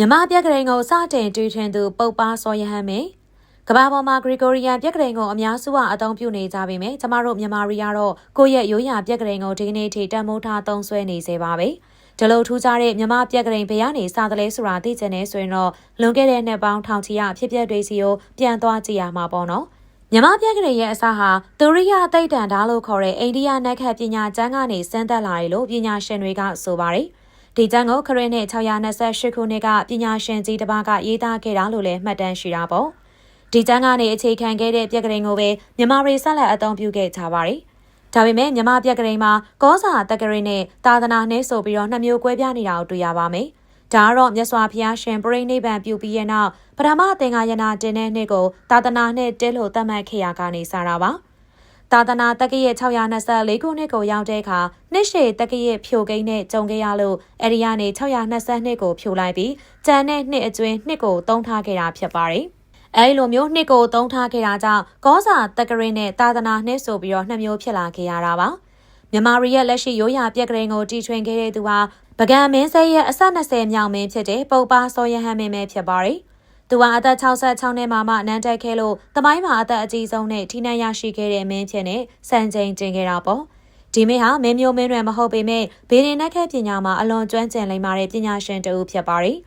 မြမပြက်ကလေးကိုစတင်တွေ့ထွင်သူပုပ်ပါစောရဟန်းမင်းကမ္ဘာပေါ်မှာဂရီဂိုရီယန်ပြက်ကလေးကိုအများစုကအသုံးပြုနေကြပေမဲ့ကျမတို့မြန်မာရီကတော့ကိုယ့်ရဲ့ရိုးရာပြက်ကလေးကိုဒီကနေ့ထိတန်မိုးထားသုံးဆွဲနေစေပါပဲဒီလိုထူးခြားတဲ့မြမပြက်ကလေးဘယ်ကနေစသလဲဆိုတာသိချင်နေဆိုရင်တော့လွန်ခဲ့တဲ့နှစ်ပေါင်းထောင်ချီရဖြစ်ပျက်တွေစီကိုပြန်သွားကြည့်ရမှာပေါ့နော်မြမပြက်ကလေးရဲ့အစဟာသူရိယသိတ္တန်ဓာလို့ခေါ်တဲ့အိန္ဒိယနက်ခတ်ပညာကျမ်းကနေစမ်းသပ်လာတယ်လို့ပညာရှင်တွေကဆိုပါတယ် ဒီကျမ်းကိုခရစ်နှစ်628ခုနှစ်ကပညာရှင်ကြီးတစ်ပါးကရေးသားခဲ့တာလို့လည်းမှတ်တမ်းရှိတာပေါ့ဒီကျမ်းကနေအခြေခံခဲ့တဲ့ပြက်ကလေးကိုပဲမြန်မာပြည်ဆက်လက်အသုံးပြုခဲ့ကြပါတယ်ဒါပေမဲ့မြန်မာပြက်ကလေးမှာကောစာတက္ကရီနဲ့သာသနာနှဲဆိုပြီးတော့နှစ်မျိုးကွဲပြားနေတာကိုတွေ့ရပါမယ်ဒါကတော့မြတ်စွာဘုရားရှင်ပြိဋိဘံပြုပြီးရဲ့နောက်ပထမသင်္ဃာယနာတင်တဲ့နှစ်ကိုသာသနာနဲ့တဲလို့သတ်မှတ်ခဲ့ရကနေစတာပါ သာသနာတက္ကရဲ့624ခုနှစ်ကိုရောက်တဲ့အခါနှစ်ရှည်တက္ကရဲ့ဖြိုကိန်းနဲ့ကြုံခဲ့ရလို့အဲဒီကနေ622ကိုဖြိုလိုက်ပြီးကျန်တဲ့နှစ်အတွင်းနှစ်ကိုတုံးထားခဲ့တာဖြစ်ပါတယ်။အဲဒီလိုမျိုးနှစ်ကိုတုံးထားခဲ့တာကြောင့်ကောစာတက္ကရနဲ့သာသနာနှစ်ဆိုပြီးတော့နှစ်မျိုးဖြစ်လာခဲ့ရတာပါ။မြမာရီရဲ့လက်ရှိရိုးရာပြက်ကလေးကိုတီထွင်ခဲ့တဲ့သူဟာပကံမင်းစိရဲ့အဆက်20မြောက်မင်းဖြစ်တဲ့ပုပ်ပါစောရဟန်းမင်းပဲဖြစ်ပါတယ်။ သူဟာအသက်66နှစ်မှာမှနန်းတက်ခဲ့လို့တမိုင်းမှာအသက်အကြီးဆုံးနဲ့ထိနှံရရှိခဲ့တဲ့မင်းဖြစ်နဲ့စံချိန်တင်ခဲ့တာပေါ့ဒီမင်းဟာမင်းမျိုးမင်းတွေမဟုတ်ပေမဲ့ဘေးရင်နက်ခက်ပညာမှာအလွန်ကျွမ်းကျင်လိမ္မာတဲ့ပညာရှင်တဦးဖြစ်ပါတယ်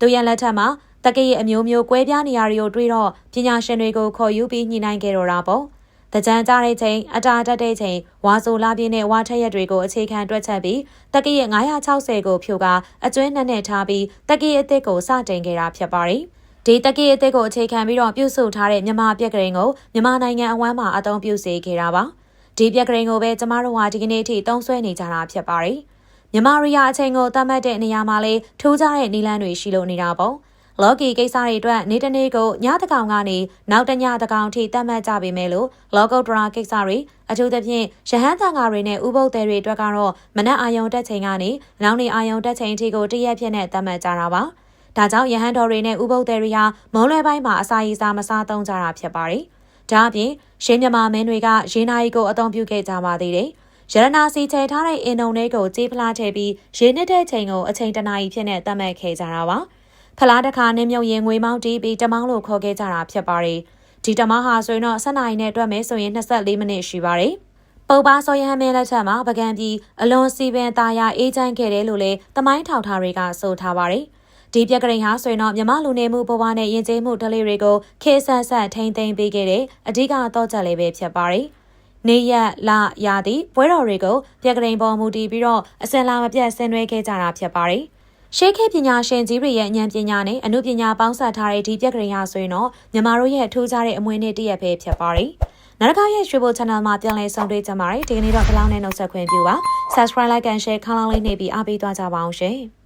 သူရဲ့လက်ထက်မှာတက္ကရဲ့အမျိုးမျိုးကွဲပြားနေရာတွေကိုတွေးတော့ပညာရှင်တွေကိုခေါ်ယူပြီးညှိနှိုင်းခဲ့တော့တာပေါ့တကြံကြတဲ့ချိန်အတာတက်တဲ့ချိန်ဝါဆိုလာပြင်းနဲ့ဝါထက်ရက်တွေကိုအခြေခံတွက်ချက်ပြီးတက္ကရဲ့960ကိုဖြိုကအကျွင်းနဲ့နဲ့ထားပြီးတက္ကရဲ့အစ်စ်ကိုစတင်ခဲ့တာဖြစ်ပါတယ်။ ဒီတကိအသစ်ကိုအခြေခံပြီးတော့ပြုစုထားတဲ့မြန်မာပြက်ကရင်ကိုမြန်မာနိုင်ငံအဝမ်းမှာအသုံးပြုစေခဲ့တာပါဒီပြက်ကရင်ကိုပဲကျမတို့ဟာဒီကနေ့ထိသုံးဆွဲနေကြတာဖြစ်ပါတယ်မြန်မာရီယာအချိန်ကိုသတ်မှတ်တဲ့နေရာမှာလေထူးခြားတဲ့နီလန်းတွေရှိလို့နေတာပေါ့လော်ကီကိစ္စတွေအတွက်နေတနေ့ကိုညတကောင်ကနေနောက်တညတကောင်ထိသတ်မှတ်ကြပေမဲ့လို့လောကုတ်ဒရာကိစ္စတွေအထူးသဖြင့်ရဟန်းတန်ဃာတွေနဲ့ဥပုပ်သည်တွေအတွက်ကတော့မနက်အာယုံတက်ချိန်ကနေနောက်နေ့အာယုံတက်ချိန်ထိကိုတရက်ဖြစ်နဲ့သတ်မှတ်ကြတာပါ။ ဒါကြောင့်ရဟန်းတော်တွေနဲ့ဥပုပ်သည်တွေဟာမုံလွယ်ပိုင်းမှာအစာရည်စားမစားသုံးကြတာဖြစ်ပါတယ်။ဒါအပြင်ရှင်းမြမာမင်းတွေကရေနာရီကိုအသုံးပြုခဲ့ကြပါသေးတယ်။ရတနာစီချေထားတဲ့အင်ုံတွေကိုကြေးဖလားထည့်ပြီးရေနစ်တဲ့ချိန်ကိုအချိန်တနာရီဖြစ်နေသတ်မှတ်ခဲ့ကြတာပါ။ဖလားတစ်ခါနဲ့မြုပ်ရင်ငွေမောင်းတီးပြီးတမောင်းလို့ခေါ်ခဲ့ကြတာဖြစ်ပါတယ်။ဒီတမောင်းဟာဆိုရင်တော့7နာရီနဲ့တွက်မယ်ဆိုရင်24မိနစ်ရှိပါတယ်။ပုပ်ပါစောရဟန်းမင်းလက်ထက်မှာပကံပြီးအလွန်စီပင်သားရအေးချမ်းခဲ့တယ်လို့လည်းတမိုင်းထောက်ထားတွေကဆိုထားပါတယ်။ ဒီပြက်ကလေးဟာဆိုရင်တော့မြမလူနေမှုဘဝနဲ့ယဉ်ကျေးမှုဒလေးတွေကိုခေဆန်ဆန်ထိမ့်သိမ်းပေးခဲ့တဲ့အဓိကတော့ချက်လေးပဲဖြစ်ပါတယ်။နေရက်လရာသည့်ပွဲတော်တွေကိုပြက်ကလေးပေါ်မူတည်ပြီးတော့အစင်လာမပြတ်ဆင်နွှဲခဲ့ကြတာဖြစ်ပါတယ်။ရှေးခေတ်ပညာရှင်ကြီးတွေရဲ့ဉာဏ်ပညာနဲ့အမှုပညာပေါင်းစပ်ထားတဲ့ဒီပြက်ကလေးဟာဆိုရင်တော့မြမတို့ရဲ့ထူးခြားတဲ့အမွေနဲ့တည့်ရပဲဖြစ်ပါတယ်။နောက်တစ်ခါရဲ့ရွှေဘို channel မှာပြန်လည်ဆုံတွေ့ကြပါရစေ။ဒီကနေ့တော့ဒီလောက်နဲ့နှုတ်ဆက်ခွင့်ပြုပါ။ Subscribe like and share ခေါင်းလောင်းလေးနှိပ်ပြီးအားပေးသွားကြပါအောင်ရှင်။